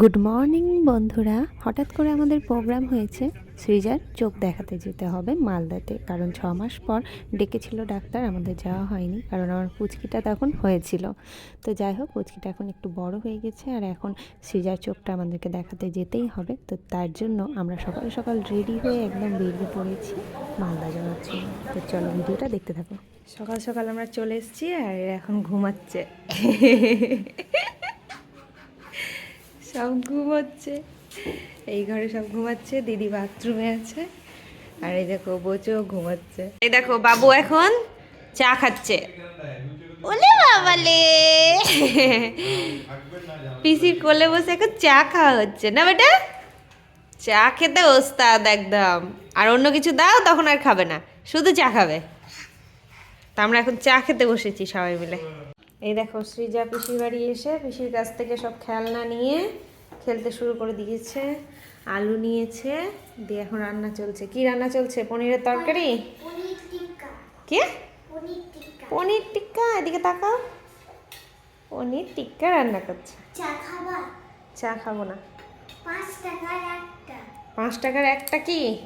Good morning বন্ধুরা। হঠাৎ করে আমাদের প্রোগ্রাম হয়েছে। সৃজার চোখ দেখাতে যেতে হবে মালদাতে। কারণ ছ মাস পর ডেকেছিল ডাক্তার, আমাদের যাওয়া হয়নি। কারণ আমার পুচকিটা তখন হয়েছিল। তো যাই হোক, পুচকিটা এখন একটু বড় হয়ে গেছে। আর এখন সৃজার চোখটা আমাদেরকে দেখাতে যেতেই হবে। তো তার জন্য আমরা সকাল সকাল রেডি হয়ে একদম বেরিয়ে পড়েছি। মালদা যাওয়ার জন্য। তো চলো ভিডিওটা দেখতে থাকো। সকাল সকাল আমরা চলে এসেছি আর এখন ঘুমাচ্ছে। সব ঘুমাচ্ছে। এই ঘরে সব ঘুমাচ্ছে, দিদি বাথরুমে আছে, আর এই দেখো বোচও ঘুমাচ্ছে। এই দেখো বাবু এখন চা খাচ্ছে। ওলে বাবালে! পিসির কোলে বসে এখন চা খাওয়া হচ্ছে, না বেটা? চা খেতে ওস্তাদ একদম। আর অন্য কিছু দাও, তখন আর খাবে না। শুধু চা খাবে। তা আমরা এখন চা খেতে বসেছি সবাই মিলে। দেখো সৃজা পিসির বাড়ি এসে পিসির কাছ থেকে সব খেলনা নিয়ে খেলতে শুরু করে দিয়েছে আলু নিয়েছে দিয়ে এখন রান্না চলছে। কি রান্না চলছে? পনিরের তরকারি? কে? পনির টিক্কা। এদিকে তাকাও। পনির টিক্কা রান্না করছে। চা চা খাব না। পাঁচ টাকার একটা। কি?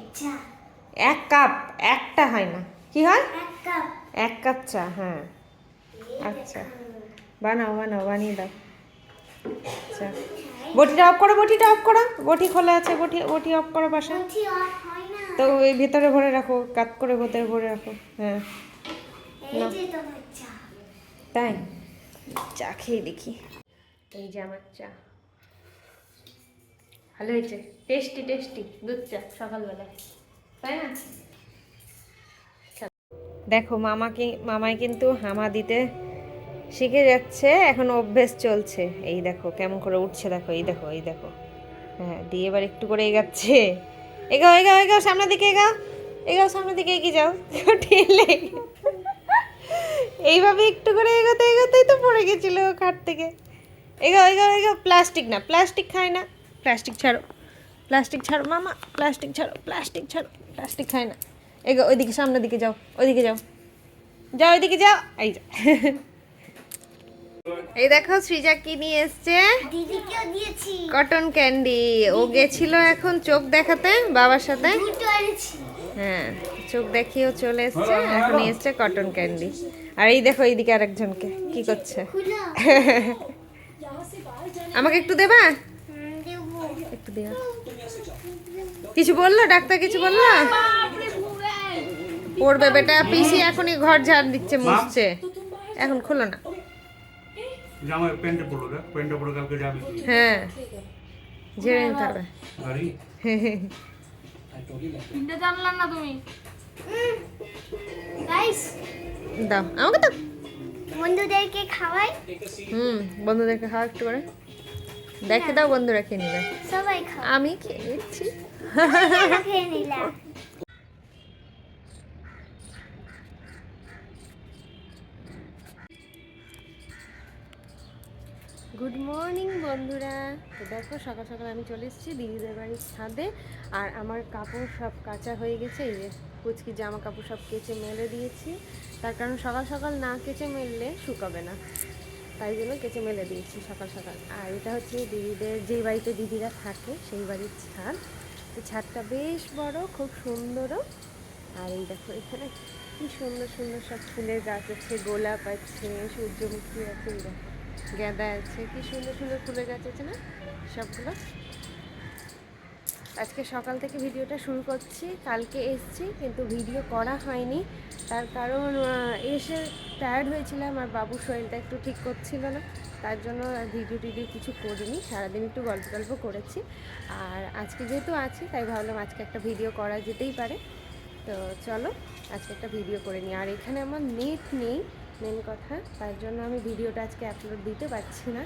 এক কাপ। একটা হয় না। কি হয়? এক কাপ। চা হ্যাঁ। আচ্ছা। বানাও বানাও বানিয়ে দাও। আচ্ছা। বটিটা অফ করো বটিটা অফ করো। বটি খোলা আছে বটি বটি অফ করো পাশে না। তো ওই ভেতরে ভরে রাখো কাত করে ভেতরে ভরে রাখো। হ্যাঁ। তাই? চা খেয়ে দেখি। এই যে আমার চা। ভালো হয়েছে। Tasty tasty. দুধ চা সকালবেলায়। তাই না? দেখো মামাকে মামাই কিন্তু হামা দিতে শিখে যাচ্ছে, এখন অভ্যেস চলছে। এই দেখো, কেমন করে উঠছে, দেখো, এই দেখো এই দেখো। হ্যাঁ দিয়ে এবার একটু করে এগাচ্ছে। এগাও এগাও এগাও, সামনের দিকে এগাও। এগাও, সামনের দিকে এগিয়ে যাও। ঠেলে। এইভাবে একটু করে এগোতে, এগোতেই তো পড়ে গেছিল খাট থেকে। এগাও এগাও এগাও, প্লাস্টিক না, প্লাস্টিক খায় না। প্লাস্টিক ছাড়ো প্লাস্টিক ছাড়ো, মামা, প্লাস্টিক ছাড়ো প্লাস্টিক ছাড়ো, প্লাস্টিক খায় না। এগো, ওইদিকে, সামনের দিকে যাও, ওইদিকে যাও। যাও, ওইদিকে যাও। এই যা এই দেখো সৃজা কি নিয়ে এসছে? দিদিকেও দিয়েছি। কটন ক্যান্ডি ও গেছিল এখন চোখ দেখাতে বাবার সাথে? হ্যাঁ চোখ দেখিয়েও চলে এসছে এখন এসছে কটন ক্যান্ডি আর এই দেখো এইদিকে আরেকজনকে কি করছে? আমাকে একটু দেবা? একটু দেওয়া কিছু বলল? ডাক্তার কিছু বলল? পড়বে বেটা পিসি এখনই ঘর ঝাড় দিচ্ছে মুছছে। এখন খোলো না। জামা প্যান্টে পড়ল রে প্যান্টে পড়ে কালকে যাবি তুই। হ্যাঁ। ঝেড়ে নিতে হবে। গাড়ি? গাইস দাও আমাকে দাও। বন্ধুদেরকে খাওয়াই। হুম বন্ধুদেরকে খাওয়া একটু করে দেখে দাও বন্ধুরা খেয়ে নিবে। সবাই খাও। আমি খেয়ে নিচ্ছি খেয়ে নিলাম। গুড মর্নিং বন্ধুরা। তো দেখো, সকাল সকাল আমি চলে এসেছি দিদিদের বাড়ির ছাদে, আর আমার কাপড় সব কাঁচা হয়ে গেছে, এই যে কুচকি জামা কাপড় সব কেচে মেলে দিয়েছি। তার কারণ সকাল সকাল না কেচে মেললে শুকাবে না, তাই জন্য কেচে মেলে দিয়েছি সকাল সকাল। আর এটা হচ্ছে দিদিদের, যেই বাড়িতে দিদিরা থাকে, সেই বাড়ির ছাদ। তো ছাদটা বেশ বড়, খুব সুন্দরও। আর এই দেখো এখানে কি সুন্দর সুন্দর সব ফুলের গাছ আছে, গোলাপ আছে, সূর্যমুখী আছে, এই দেখো। গাঁদা আছে কি সুন্দর সুন্দর ফুলের গাছ আছে না? সবগুলো। আজকে সকাল থেকে ভিডিওটা শুরু করছি, কালকে এসছি, কিন্তু ভিডিও করা হয়নি। তার কারণ এসে টায়ার্ড হয়েছিলাম, আর বাবুর শরীরটা একটু ঠিক করছিল না। তার জন্য ভিডিও টিডিও কিছু করিনি, সারাদিন একটু গল্প গল্প করেছি। আর আজকে যেহেতু আছি, তাই ভাবলাম আজকে একটা ভিডিও করা যেতেই পারে। তো চলো, আজকে একটা ভিডিও করে নিই। আর এখানে আমার নেট নেই। মেন কথা। তার জন্য আমি ভিডিওটা আজকে আপলোড দিতে পারছি না।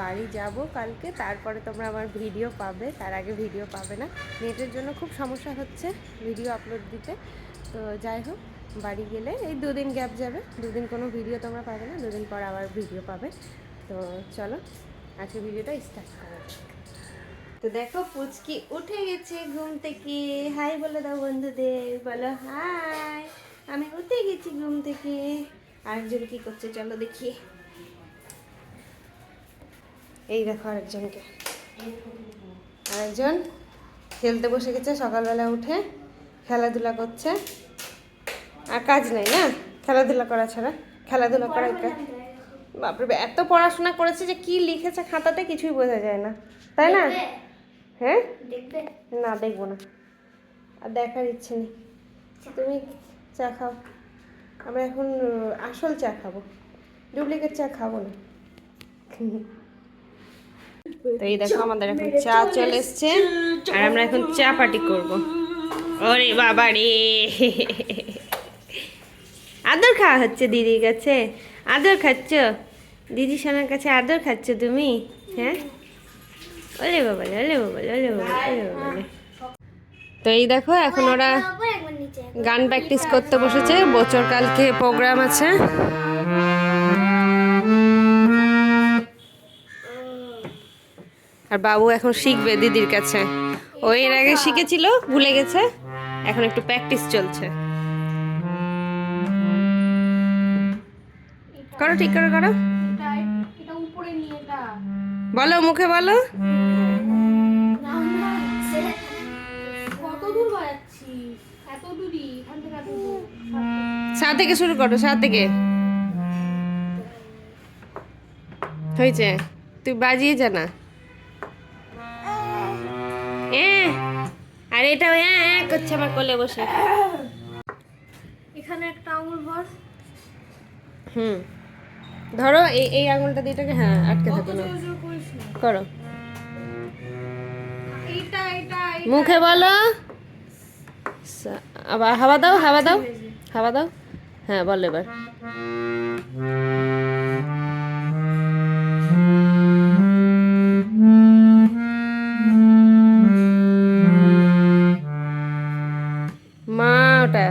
বাড়ি যাব কালকে, তারপরে তোমরা আমার ভিডিও পাবে, তার আগে ভিডিও পাবে না। নেটের জন্য খুব সমস্যা হচ্ছে ভিডিও আপলোড দিতে। তো যাই হোক, বাড়ি গেলে এই দুদিন গ্যাপ যাবে। দুদিন কোনো ভিডিও তোমরা পাবে না, দুদিন পর আবার ভিডিও পাবে। তো চলো, আজকে ভিডিওটা স্টার্ট করা তো দেখো পুচকি উঠে গেছে ঘুম থেকে। হাই বলে দাও বন্ধুদের, বলো হাই আমি উঠে গেছি ঘুম থেকে। আরেকজন কি করছে চলো দেখি। এই দেখো আরেকজনকে। আর একজন খেলতে বসে গেছে সকালবেলা উঠে খেলাধুলা করছে। আর কাজ নেই না? খেলাধুলা করা ছাড়া। খেলাধুলা করা বাপরে এত পড়াশোনা করেছে যে কি লিখেছে খাতাতে কিছুই বোঝা যায় না। তাই না? হ্যাঁ? না দেখব না। আর দেখার ইচ্ছে নেই। তুমি চা খাও। আমরা এখন আসল চা খাব। ডুপ্লিকেট চা খাব না। তো এই দেখো আমাদের এখন চা চলে এসছে। আর আমরা এখন চা পার্টি করব। ওরে বাবা রে। আদর খাওয়া হচ্ছে দিদির কাছে। আদর খাচ্ছ? দিদি সোনার কাছে আদর খাচ্ছ তুমি? হ্যাঁ? ওলে বাবা রে, ওলে বাবা ওলে বাবা ওলে বাবা রে। তো এই দেখো এখন ওরা গান প্র্যাকটিস করতে বসেছে। বছর কালকে প্রোগ্রাম আছে। আর বাবু এখন শিখবে দিদির কাছে। ও এর আগে শিখেছিল, ভুলে গেছে। এখন একটু প্র্যাকটিস চলছে। করো, ঠিক করো করো। বলো, মুখে বলো। সা থেকে শুরু করো সা থেকে। হয়েছে। তুই বাজিয়ে যা না। এ আর এটা হ্যাঁ হ্যাঁ করছে আমার কোলে বসে। এখানে একটা আঙুল ভর। হুম। ধরো এই এই আঙুলটা দিয়ে এটাকে হ্যাঁ আটকে থাকো না। করো। মুখে বলো। আবার হাওয়া দাও হাওয়া দাও হাওয়া দাও। হ্যাঁ বল এবার। মা, ওটা।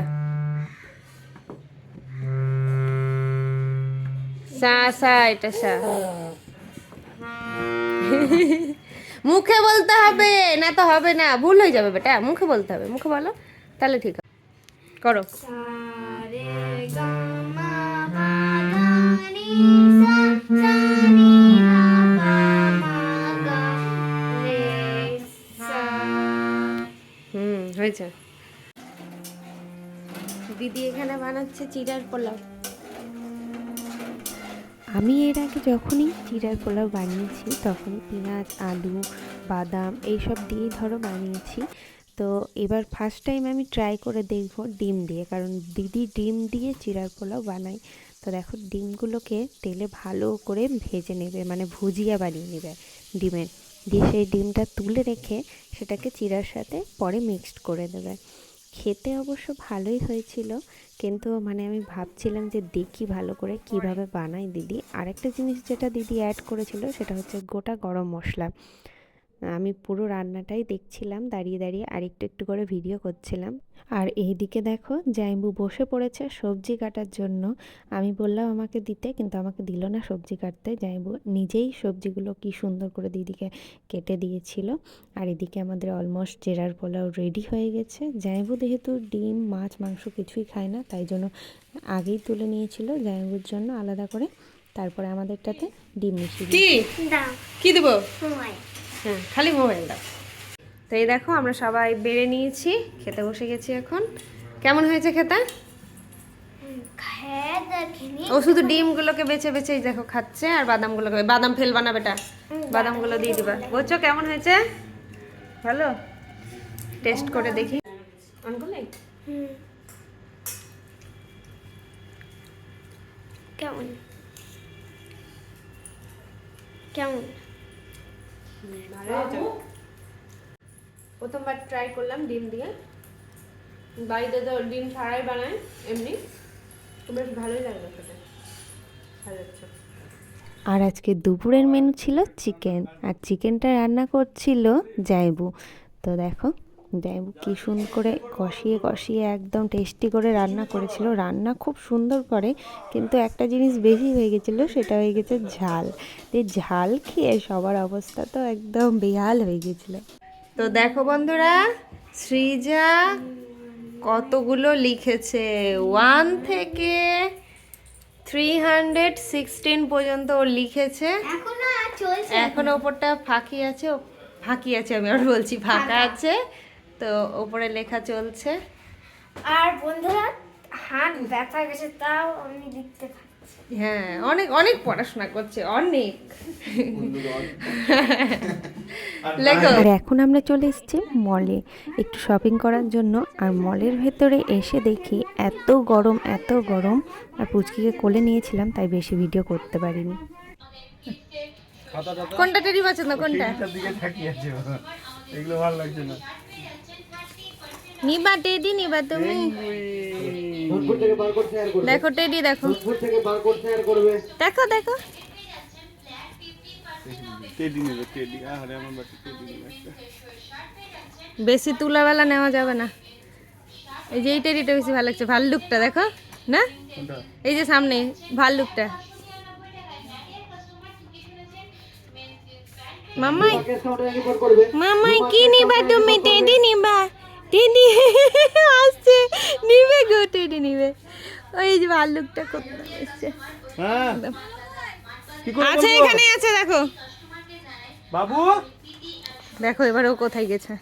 সা সা, এটা সা। মুখে বলতে হবে, না তো হবে না। ভুল হয়ে যাবে বেটা, মুখে বলতে হবে। মুখে বলো, তাহলে ঠিক করো। হয়েছে। দিদি এখানে বানাচ্ছে চিড়ার পোলাও। আমি এর আগে যখনই চিড়ার পোলাও বানিয়েছি তখনই পেঁয়াজ আলু বাদাম এইসব দিয়ে ধরো বানিয়েছি। তো এবার ফার্স্ট টাইম আমি ট্রাই করে দেখব ডিম দিয়ে। কারণ দিদি ডিম দিয়ে চিড়ার পোলাও বানায়। তো দেখো ডিমগুলোকে তেলে ভালো করে ভেজে নেবে মানে ভুজিয়া বানিয়ে নেবে ডিমের দিয়ে সেই ডিমটা তুলে রেখে সেটাকে চিড়ার সাথে পরে মিক্সড করে দেবে। খেতে অবশ্য ভালোই হয়েছিল, কিন্তু মানে আমি ভাবছিলাম যে দেখি ভালো করে কীভাবে বানায় দিদি। আরেকটা জিনিস যেটা দিদি অ্যাড করেছিল সেটা হচ্ছে গোটা গরম মশলা। আমি পুরো রান্নাটাই দেখছিলাম দাঁড়িয়ে দাঁড়িয়ে আর একটু একটু করে ভিডিও করছিলাম। আর এইদিকে দেখো জাইম্বু বসে পড়েছে সবজি কাটার জন্য। আমি বললাম আমাকে দিতে কিন্তু আমাকে দিল না সবজি কাটতে। জাইম্বু নিজেই সবজিগুলো কি সুন্দর করে দিদিকে কেটে দিয়েছিল। আর এদিকে আমাদের অলমোস্ট জেরার পোলাও রেডি হয়ে গেছে। জাইবু যেহেতু ডিম মাছ মাংস কিছুই খায় না তাই জন্য আগেই তুলে নিয়েছিল জাইবুর জন্য আলাদা করে। তারপরে আমাদেরটাতে ডিম মিশিয়ে কি? কি দেবো? হ্যাঁ খালি মোবাইল দাও। তো এই দেখো আমরা সবাই বেড়ে নিয়েছি খেতে বসে গেছি এখন। কেমন হয়েছে খেতে? ও শুধু ডিমগুলোকে বেছে বেছে দেখো খাচ্ছে আর বাদামগুলোকে। বাদাম ফেলবা না বেটা বাদামগুলো দিয়ে দিবা। বলছো কেমন হয়েছে? ভালো? টেস্ট করে দেখি। কেমন? কেমন? প্রথমবার ট্রাই করলাম ডিম দিয়ে। বাড়িতে তো ডিম ছাড়াই বানায় এমনি। তো বেশ ভালোই লাগল খেতে। ভালো লাগছে আর আজকে দুপুরের মেনু ছিল চিকেন আর চিকেনটা রান্না করছিল জাইবু। তো দেখো কি সুন্দর করে কষিয়ে কষিয়ে একদম টেস্টি করে রান্না করেছিল। রান্না খুব সুন্দর করে কিন্তু একটা জিনিস বেশি হয়ে গেছিল সেটা হয়ে গেছে ঝাল। এই ঝাল খেয়ে সবার অবস্থা তো একদম বেহাল হয়ে গেছিল। তো দেখো বন্ধুরা সৃজা কতগুলো লিখেছে? ওয়ান থেকে থ্রি হান্ড্রেড সিক্সটিন পর্যন্ত ও লিখেছে। এখনও এখন ওপরটা ফাঁকি আছে ও ফাঁকি আছে আমি আর বলছি ফাঁকা। আছে। তো ওপরে লেখা চলছে। আর বন্ধুরা হাত ব্যথা গেছে তাও আমি লিখতে হ্যাঁ অনেক অনেক পড়াশোনা করছে অনেক। আর এখন আমরা চলে এসেছি মলে। একটু শপিং করার জন্য আর মলের ভেতরে এসে দেখি এত গরম এত গরম। আর পুচকিকে কোলে নিয়েছিলাম তাই বেশি ভিডিও করতে পারিনি। কোনটা টেডি পছন্দ কোনটা? দিকে তাকিয়ে আছে। এগুলো ভালো লাগছে না। নিবা টেডি নিবা তুমি। দেখো টেডি দেখো। দেখো দেখো। বেশি তুলাবেলা নেওয়া যাবে না। এই যে এই টেডিটা বেশি ভালো লাগছে। ভাল্লুকটা দেখো না? এই যে সামনে ভাল্লুকটা। মামাই মামাই কি নিবা তুমি? টেডি নিবা। টেডি আসছে নিবে গো টেডি নিবে। ওই যে ভাল্লুকটা কোথায় এসছে। হ্যাঁ। আছে? এখানে আছে দেখো। বাবু? দেখো এবার ও কোথায় গেছে।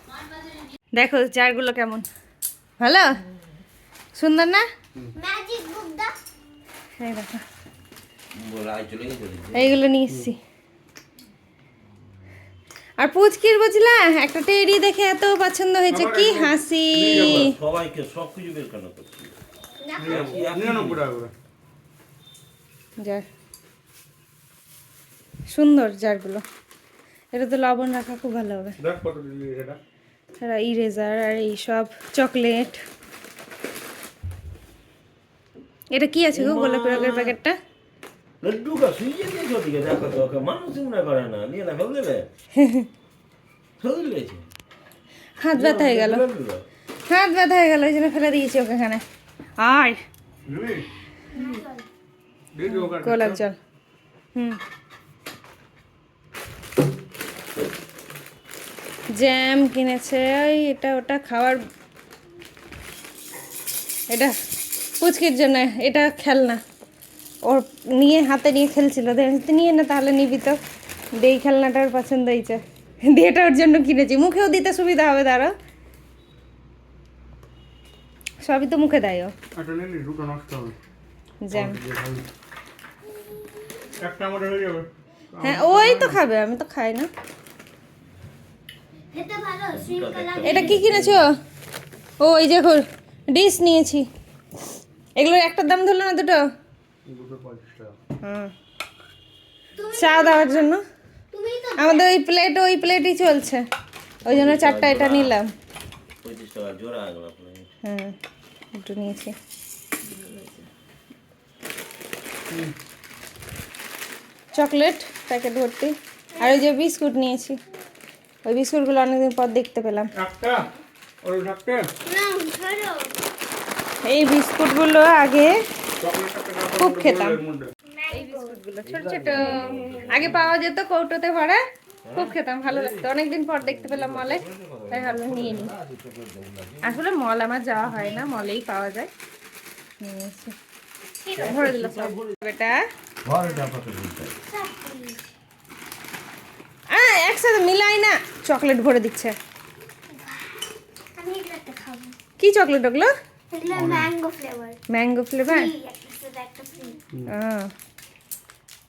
দেখো চারগুলো কেমন। ভালো? সুন্দর না? ম্যাজিক বুক দা এই দেখো। এইগুলো নিয়ে এসছি। আর পুচকির বুঝলা একটা টেডি দেখে এত পছন্দ হয়েছে কি হাসি। সবাইকে সব কিছু বের কেন করছি নিরানব্বই টাকা করে। যা সুন্দর জারগুলো। এটা তো লবণ রাখা খুব ভালো হবে। আর ইরেজার আর এই সব চকলেট এটা কি আছে গো গোলাপি রঙের প্যাকেটটা? হাত ব্যথা হয়ে গেল হাত ব্যথা হয়ে গেল ওই জন্য ফেলে দিয়েছি ওকে এখানে আর জল হুম জ্যাম কিনেছে ওই এটা ওটা খাওয়ার এটা পুচকির জন্য এটা খেলনা ওর নিয়ে হাতে নিয়ে খেলছিল। নিয়ে না তাহলে নিবি তো। দিয়ে এই খেলনাটা ওর পছন্দ হয়েছে। দিয়ে এটা ওর জন্য কিনেছি। মুখেও দিতে সুবিধা হবে তারও সবই তো মুখে দেয় জ্যাম হয়ে ওই তো খাবে আমি তো খাই না। এটা কি কিনেছো? ও এই দেখো ডিশ নিয়েছি। এগুলোর একটার দাম ধরলো না দুটো? চা দেওয়ার জন্য? আমাদের ওই প্লেট ওই প্লেটই চলছে। ওই জন্য চারটা এটা নিলাম। হ্যাঁ দুটো নিয়েছি। চকলেট প্যাকেট ভর্তি। আর ওই যে বিস্কুট নিয়েছি। ওই বিস্কুটগুলো অনেকদিন পর দেখতে পেলাম। একটা এই বিস্কুটগুলো আগে একটা খুব খেতাম। ছোট ছোট। আগে পাওয়া যেত কৌটোতে ভরা খুব খেতাম ভালো লাগতো। অনেকদিন পর দেখতে পেলাম মলে তাই ভাবলাম নিয়ে নিই আসলে মল আমার যাওয়া হয় না মলেই পাওয়া যায়। ভরে দিল সব। বেটা একসাথে মিলাই না। চকলেট ভরে দিচ্ছে। আমি এটা একটা খাব। কি চকলেট ওগুলো? ম্যাঙ্গো ফ্লেভার ম্যাঙ্গো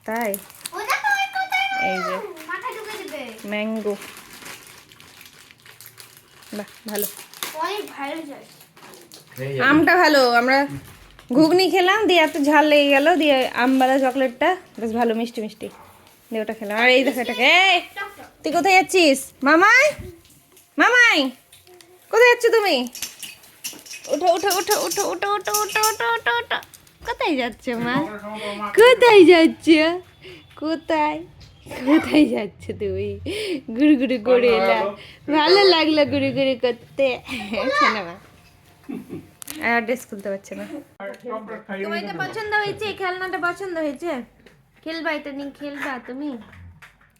তাই এই যে মাথা ঢুকে দিবে ম্যাঙ্গো বাহ ভালো অনেক ভালো যায় আমটা ভালো আমরা ঘুগনি খেলাম দিয়ে এত ঝাল লেগে গেল দিয়ে আমবালা চকলেটটা বেশ ভালো মিষ্টি মিষ্টি। দিয়ে ওটা খেলাম। আর এই দেখো এটাকে। এই তুই কোথায় যাচ্ছিস? মামাই? মামাই? কোথায় যাচ্ছ তুমি? উঠো উঠো উঠো উঠো উঠো উঠো উঠো উঠো উঠো উঠো কোথায় যাচ্ছ মা? কোথায় যাচ্ছ? কোথায়? কোথায় যাচ্ছ তুমি? গুড়ি গুড়ি করে এলাম। ভালো লাগল গুড়ি গুড়ি করতে। মা। আর ড্রেস খুলতে পারছে না। তোমার এটা পছন্দ হয়েছে? এই খেলনাটা পছন্দ হয়েছে? খেলবা এটা নিয়ে খেলবা তুমি?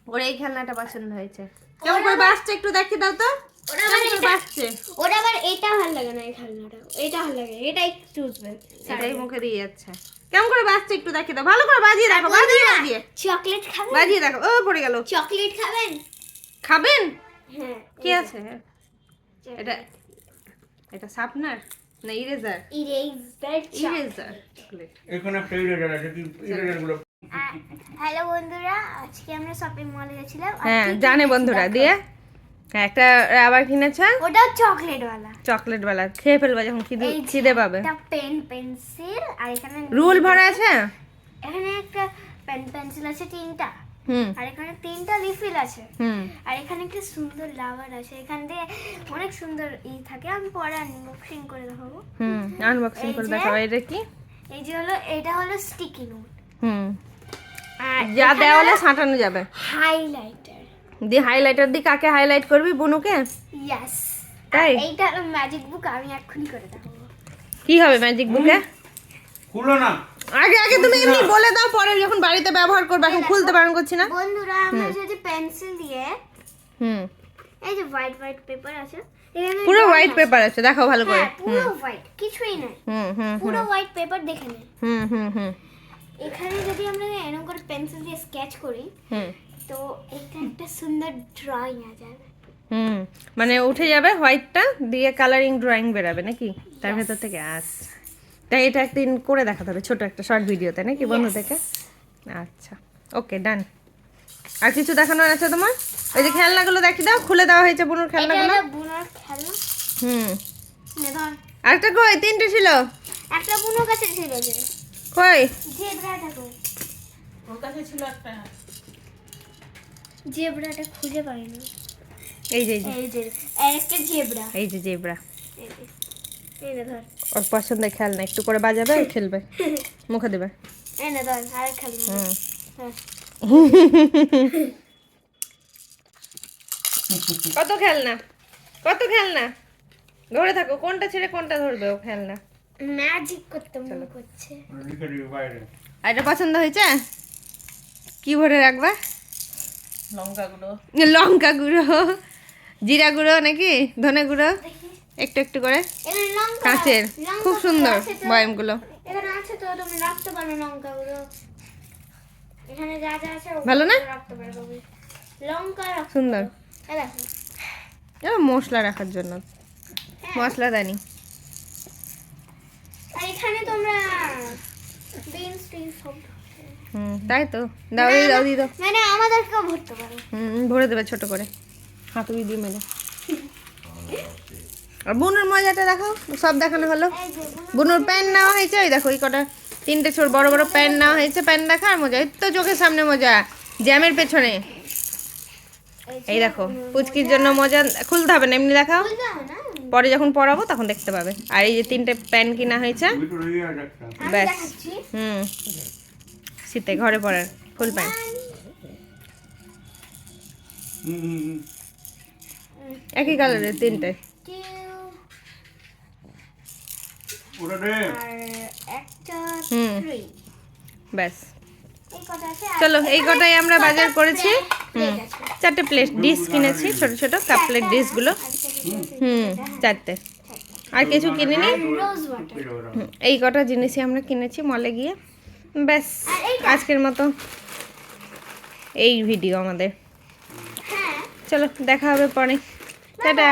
ওর এই খেলনাটা পছন্দ হয়েছে। কেমন করে বাসছে একটু দেখে দাও তো। ওরা এটা- বাসছে ওরা আবার এটা ভালো লাগে না এই খেলনাটা। এটা ভালো লাগে এটাই চুজবে এটাই মুখে দিয়ে যাচ্ছে। কেমন করে বাসছে একটু দেখে দাও। ভালো করে বাজিয়ে দেখো বাজিয়ে বাজিয়ে। চকলেট খাবেন? বাজিয়ে দেখো ও পড়ে গেল। চকলেট খাবেন? খাবেন? হ্যাঁ কি আছে? এটা এটা শার্পনার না ইরেজার ইরেজার ইরেজার চকলেট এখানে একটা ইরেজার আছে কি ইরেজারগুলো হ্যালো বন্ধুরা আজকে আমরা শপিং মলে গেছিলাম। হ্যাঁ জানে বন্ধুরা দিয়ে? একটা রাবার কিনেছে। ওটাও চকলেট ওয়ালা চকলেট বালা খেয়ে ফেলবা যখন খিদে খিদে পাবে। একটা পেন পেন্সিল আর এখানে রুল ভরা আছে? এখানে একটা পেন পেন্সিল আছে তিনটা। হুম। আর এখানে তিনটা রিফিল আছে। হুম। আর এখানে একটা সুন্দর লাভার আছে। এখান দিয়ে অনেক সুন্দর ই থাকে। আমি পরে আনবক্সিং করে দেখাবো। হুম আনবক্সিং করে দেখাও। এটা কি? এই যে হলো এটা হলো স্টিকি নোট হুম। আর যা দেওয়ালে সাঁটানো যাবে। হাইলাইটার দিয়ে হাইলাইটার দি কাকে হাইলাইট করবি? বুনুকে? ইয়েস তাই? এইটা হলো ম্যাজিক বুক আমি এক্ষুনি করে দেখাবো কি হবে ম্যাজিক বুকে খুলো না। আগে আগে তুমি এমনি বলে দাও পরে যখন বাড়িতে ব্যবহার করবে এখন খুলতে বারণ করছি না? বন্ধুরা আমরা যদি পেন্সিল দিয়ে হুম। এই যে হোয়াইট হোয়াইট পেপার আছে পুরো হোয়াইট পেপার আছে। দেখাও ভালো করে। হ্যাঁ পুরো হোয়াইট কিছুই নাই। হুম হুম পুরো হোয়াইট পেপার দেখে নে। হুম হুম হুম। এখানে যদি আমরা এরকম করে পেন্সিল দিয়ে স্কেচ করি হুম। তো এটা একটা সুন্দর ড্রয়িং আ যাবে। হুম মানে উঠে যাবে হোয়াইটটা দিয়ে কালারিং ড্রয়িং বেরাবে নাকি? তার ভেতর থেকে আচ্ছা তাই এটা একদিন করে দেখাতে হবে ছোট একটা শর্ট ভিডিওতে নাকি বন্ধু থেকে আচ্ছা ওকে ডান আর কিছু দেখানোর আছে তোমার? ওই যে খেলনাগুলো দেখি দাও খুলে দেওয়া হয়েছে বুনুর এটা খেলনাগুলো। বুনোর খেলনা। হুম। নে ধর। আরেকটা কই? তিনটে ছিল? একটা বুনোর কাছে ছিল যে। কই? জেব্রাটা কই ওর কাছে ছিল একটা। জেব্রাটা খুঁজে পাইনি। এই যে এই যে। এই যে একটা জেব্রা। এই যে জেব্রা। এই এই ধর। ওর পছন্দের খেলনা একটু করে বাজাবে আর খেলবে। মুখে দেবে। এই নে ধর আর হুম। হ্যাঁ। কত খেলনা? কত খেলনা? ধরে থাকো কোনটা ছেড়ে কোনটা ধরবে ও খেলনা? ম্যাজিক করতে মনে করছে। আর এটা পছন্দ হয়েছে? কি ভরে রাখবা? লঙ্কাগুলো লঙ্কা গুঁড়ো। জিরা গুঁড়ো নাকি? ধনে গুঁড়ো? একটু একটু করে। কাঁচের। খুব সুন্দর। বয়ামগুলো। এখানে আছে তো তুমি রাখতে পারো লঙ্কাগুলো এখানে যা যা আছে ভালো না? রাখতে পারো লঙ্কা সুন্দর। মশলা রাখার জন্য। মশলা দানি এখানে তোমরা হুম। তাই তো? দাও এই দাও দিয়ে দাও। মানে আমাদেরকেও ভরতে পারো। হুম ভরে দেবে ছোট করে। হাতুড়ি দিয়ে মেরে। আর বুনুর মজাটা দেখো সব দেখানো হলো। এই বুনুর প্যান নেওয়া হয়েছে ওই দেখো ওই কটা তিনটে ছোট বড় বড় প্যান নেওয়া হয়েছে। প্যান দেখা আর মজা এই তো চোখের সামনে মজা জ্যামের পেছনে। এই দেখো পুচকির জন্য মজা খুলতে হবে না এমনি দেখাও। পরে যখন পরাবো তখন দেখতে পাবে। আর এই যে তিনটে প্যান কিনা হয়েছে ব্যাস। হুম। শীতে ঘরে পড়ার ফুল প্যান্ট একই কালারের তিনটে। হুম। ব্যাস। চলো এই কটাই আমরা বাজার করেছি। হুম। চারটে প্লেট ডিশ কিনেছি ছোট ছোট কাপ প্লেট ডিশগুলো হুম চারটে। আর কিছু কিনিনি? এই কটা জিনিসই আমরা কিনেছি মলে গিয়ে। ব্যাস আজকের মতো। এই ভিডিও আমাদের। হ্যাঁ। চলো দেখা হবে পরে। টাটা.